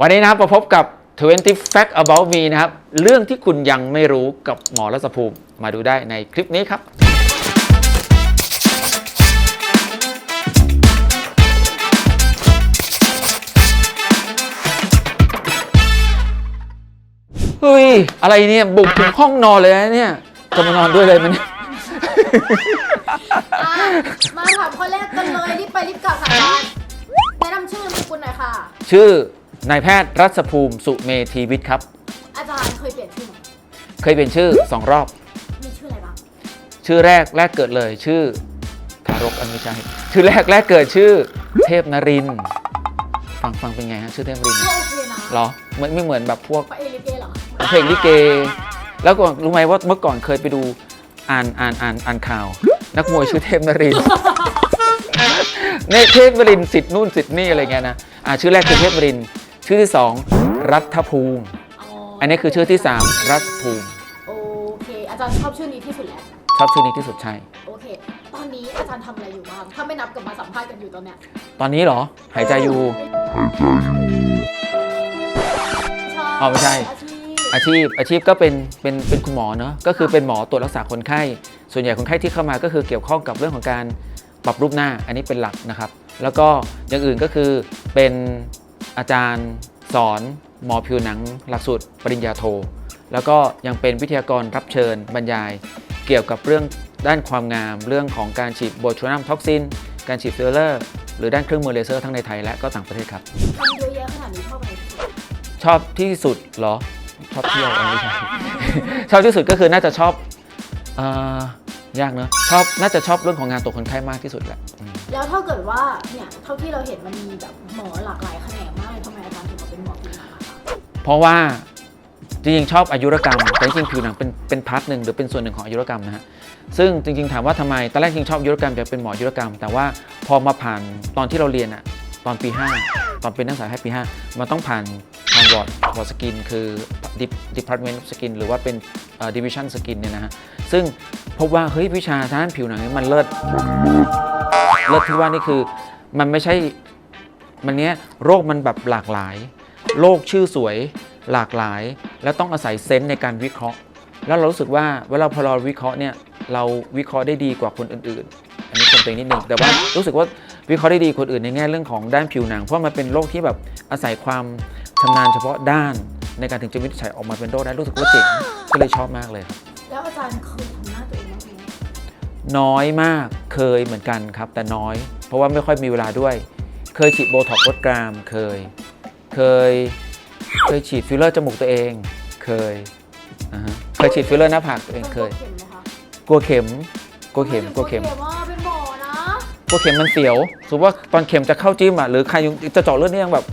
วันนี้นะครับมาพบกับ 20 Fact About Me นะครับ เรื่องที่คุณยังไม่รู้กับหมอรัศภูมิ มาดูได้ในคลิปนี้ครับ เฮ้ย อะไรเนี่ย บุกถึงห้องนอนเลยนะเนี่ย จะมานอนด้วยเลยมันย อะมาถามข้อแรกกันเลยรีบไปรีบกลับค่ะอาจารย์แนะนำชื่อนามสกุลหน่อยค่ะ ชื่อ นายแพทย์รัศภูมิสุเมธีวิทย์ครับ อาจารย์เคยเปลี่ยนชื่อไหมเคยเป็นชื่อ 2 รอบ มีชื่ออะไรบ้าง ชื่อแรกแรกเกิดเลยชื่อทารกอันไม่ใช่ชื่อแรกแรกเกิดชื่อ เทพนรินทร์ฟังฟังเป็นไงฮะชื่อเทพนรินทร์ก็โอเคนะเหรอไม่ไม่เหมือนแบบพวก ไปเอลิเกเหรอ เพลงลิเก แล้วก็รู้ไหมว่าเมื่อก่อนเคยไปดูอ่านอ่านอ่านอ่านข่าว นักมวยชื่อเทพนรินทร์ เนี่ยเทพนรินทร์สิทธิ์นู่นสิทธิ์นี่อะไรเงี้ยนะอ่าชื่อแรกคือเทพนรินทร์ ชื่อที่สองรัฐภูมิอ๋ออันนี้คือชื่อที่สามรัฐภูมิ โอเค อาจารย์ชอบชื่อนี้ที่สุดแล้ว ชอบชื่อนี้ที่สุดใช่ โอเค ตอนนี้อาจารย์ทำอะไรอยู่บ้าง ถ้าไม่นับกับมาสัมภาษณ์กันอยู่ตอนเนี้ย ตอนนี้เหรอ หายใจอยู่ อ๋อไม่ใช่ อาชีพอาชีพอาชีพก็เป็นเป็นเป็นคุณหมอเนาะก็คือเป็นหมอตรวจรักษาคนไข้ ส่วนใหญ่คนไข้ที่เข้ามาก็คือเกี่ยวข้องกับเรื่องของการปรับรูปหน้าอันนี้เป็นหลักนะครับ แล้วก็อย่างอื่นก็คือเป็น อาจารย์ สอนหมอผิวหนังหลักสูตรปริญญาโท แล้วก็ยังเป็นวิทยากรรับเชิญบรรยาย เกี่ยวกับเรื่องด้านความงาม เรื่องของการฉีดโบทูนัมท็อกซิน การฉีดฟิลเลอร์ หรือด้านเครื่องมือเลเซอร์ทั้งในไทยและก็ต่างประเทศครับ ทำเยอะแยะขนาดนี้ชอบอะไรที่สุดชอบที่สุดเหรอ ชอบเที่ยวอันนี้ใช่ ชอบที่สุดก็คือน่าจะชอบเอ่อยากเนอะชอบน่าจะชอบเรื่องของงานตัวจคนไข้มากที่สุดแหละอืมแล้วถ้าเกิดว่าเนี่ยเท่าที่เราเห็นมันมีแบบหมอหลากหลายแขนงมาก เพราะว่าจริงๆชอบอายุรกรรม แต่จริงๆผิวหนังเป็นเป็นพาร์ทหนึ่งหรือเป็นส่วนหนึ่งของอายุรกรรมนะฮะซึ่งจริงๆถามว่าทำไมตอนแรกจริงชอบอายุรกรรมอยากเป็นหมออายุรกรรม แต่ว่าพอมาผ่านตอนที่เราเรียนอะตอนปี 5 ตอนเป็นนักศึกษาแพทย์ปี5มันต้องผ่านผ่านวอร์ดวอร์ดสกินคือ Department of Skin หรือว่าเป็นเอ่อ Division Skin เนี่ยนะฮะซึ่งพบว่าเฮ้ยวิชาทางด้านผิวหนังเนี่ยมันเลิศเลิศที่ว่านี่คือมันไม่ใช่มันเนี้ยโรคมันแบบหลากหลาย โรคชื่อสวยหลากหลาย แล้วต้องอาศัยเซนส์ในการวิเคราะห์ แล้วเรารู้สึกว่าเวลาพอเราวิเคราะห์เนี่ยเราวิเคราะห์ได้ดีกว่าคนอื่นๆ อันนี้ชมตัวเองนิดนึงแต่ว่ารู้สึกว่าวิเคราะห์ได้ดีกว่าคนอื่นในแง่เรื่องของด้านผิวหนัง เพราะมันเป็นโรคที่แบบอาศัยความชำนาญเฉพาะด้านในการถึงจะวินิจฉัยออกมาเป็นโรคได้รู้สึกว่าเจ๋งก็เลยชอบมากเลยครับแล้วอาจารย์เคยทำหน้าตัวเองบ้างไหมน้อยมากเคยเหมือนกันครับ แต่น้อย เพราะว่าไม่ค่อยมีเวลาด้วย เคยฉีดโบท็อกซ์ลดกรามเคย เคย เคยฉีดฟิลเลอร์จมูกตัวเอง เคยอ่าฮะเคยฉีดฟิลเลอร์หน้าผากตัวเองเคยเข็มไหมคะกลัวเข็ม กลัวเข็ม กลัวเข็ม ว่าเป็นหมอนะกลัวเข็มมันเสียว สมมติว่าตอนเข็มจะเข้าจิ้มอะหรือใครจะเจาะเลือดเนี่ยยังแบบ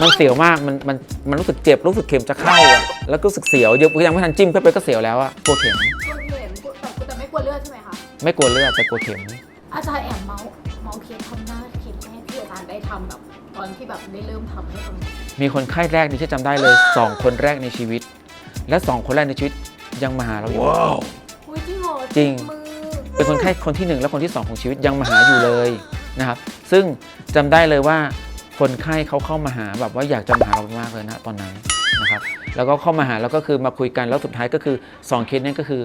มันเสียวมาก มันมันมันรู้สึกเจ็บรู้สึกเข็มจะเข้าอะ แล้วก็รู้สึกเสียวยังยังไม่ทันจิ้มเข้าไปก็เสียวแล้วอะ กลัวเข็ม กลัวเข็มกลัวแต่แต่ไม่กลัวเลือดใช่ไหมคะ ไม่กลัวเลือดแต่กลัวเข็ม อาจารย์แอบเมาส์เมาส์เคสทำหน้าเคสแรกที่อาจารย์ได้ทำแบบ ตอนที่แบบได้เริ่มทำให้คนมีคนไข้แรกนี่ที่จำได้เลย 2 คนแรกในชีวิต และ 2 คนแรกในชีวิตยังมาหาเราอยู่ อุ้ยจริงเหรอจริง มือเป็นคนไข้คนที่1และคนที่2ของชีวิตยังมาหาอยู่เลยนะครับ ซึ่งจำได้เลยว่าคนไข้เขาเข้ามาหาแบบว่าอยากจะมาหาเรามากเลยนะตอนนั้นนะครับ แล้วก็เข้ามาหาแล้วก็คือมาคุยกันแล้วสุดท้ายก็คือ2เคสนี้ก็คือ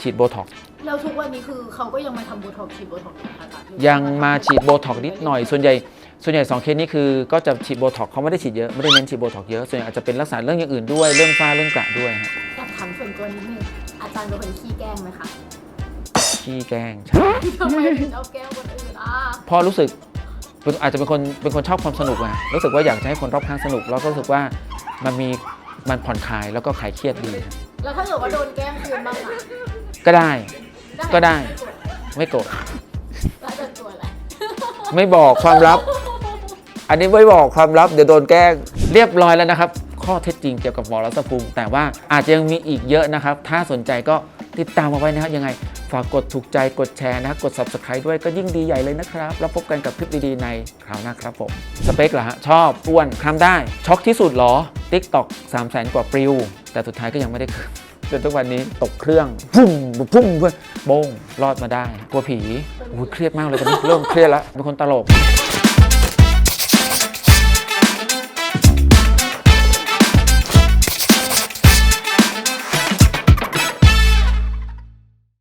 ฉีดโบท็อกซ์แล้วทุกวันนี้คือเขาก็ยังมาทำโบท็อกซ์ฉีดโบท็อกซ์อยู่ไหมคะอาจารย์ยังมาฉีดโบท็อกซ์นิดหน่อยส่วนใหญ่ ส่วนใหญ่2เคสนี้คือก็จะฉีดโบท็อกซ์เขาไม่ได้ฉีดเยอะไม่ได้เน้นฉีดโบท็อกซ์เยอะส่วนใหญ่อาจจะเป็นรักษาเรื่องอย่างอื่นด้วยเรื่องฝ้าเรื่องกระด้วยฮะอยากถามส่วนตัวนิดนึงอาจารย์เป็นคนขี้แกล้งไหมคะขี้แกล้งใช่ทำไมถึงชอบแกล้งคนอื่นอะเพราะรู้สึกอาจจะเป็นคนเป็นคนชอบความสนุกอะรู้สึกว่าอยากจะให้คนรอบข้างสนุก แล้วก็รู้สึกว่ามันมีมันผ่อนคลายแล้วก็คลายเครียดดีแล้วถ้าเกิดว่าโดนแกล้งคืนบ้างอะก็ได้ก็ได้ไม่โกรธแล้วอาจารย์ตัวอะไรไม่บอกความลับ อันนี้ไม่บอกความลับเดี๋ยวโดนแกล้ง เรียบร้อยแล้วนะครับ ข้อเท็จจริงเกี่ยวกับหมอรัศภูมิ แต่ว่าอาจจะยังมีอีกเยอะนะครับ ถ้าสนใจก็ติดตามมาไว้นะครับยังไง ฝากกดถูกใจกดแชร์นะครับกด subscribe ด้วยก็ยิ่งดีใหญ่เลยนะครับ แล้วพบกันกับคลิปดีๆในคราวหน้าครับผมสเปคเหรอฮะชอบอ้วนคลำได้ ช็อกที่สุดเหรอ TikTok 3 0 0 0 0 0กว่าปลิว แต่สุดท้ายก็ยังไม่ได้คืนจนทุกวันนี้ตกเครื่อง พุ่งพุ่งเพื่อโบ้งรอดมาได้ กลัวผีโอ้ยเครียดมากเลยตอนนี้เริ่มเครียดแล้วเป็นคนตลก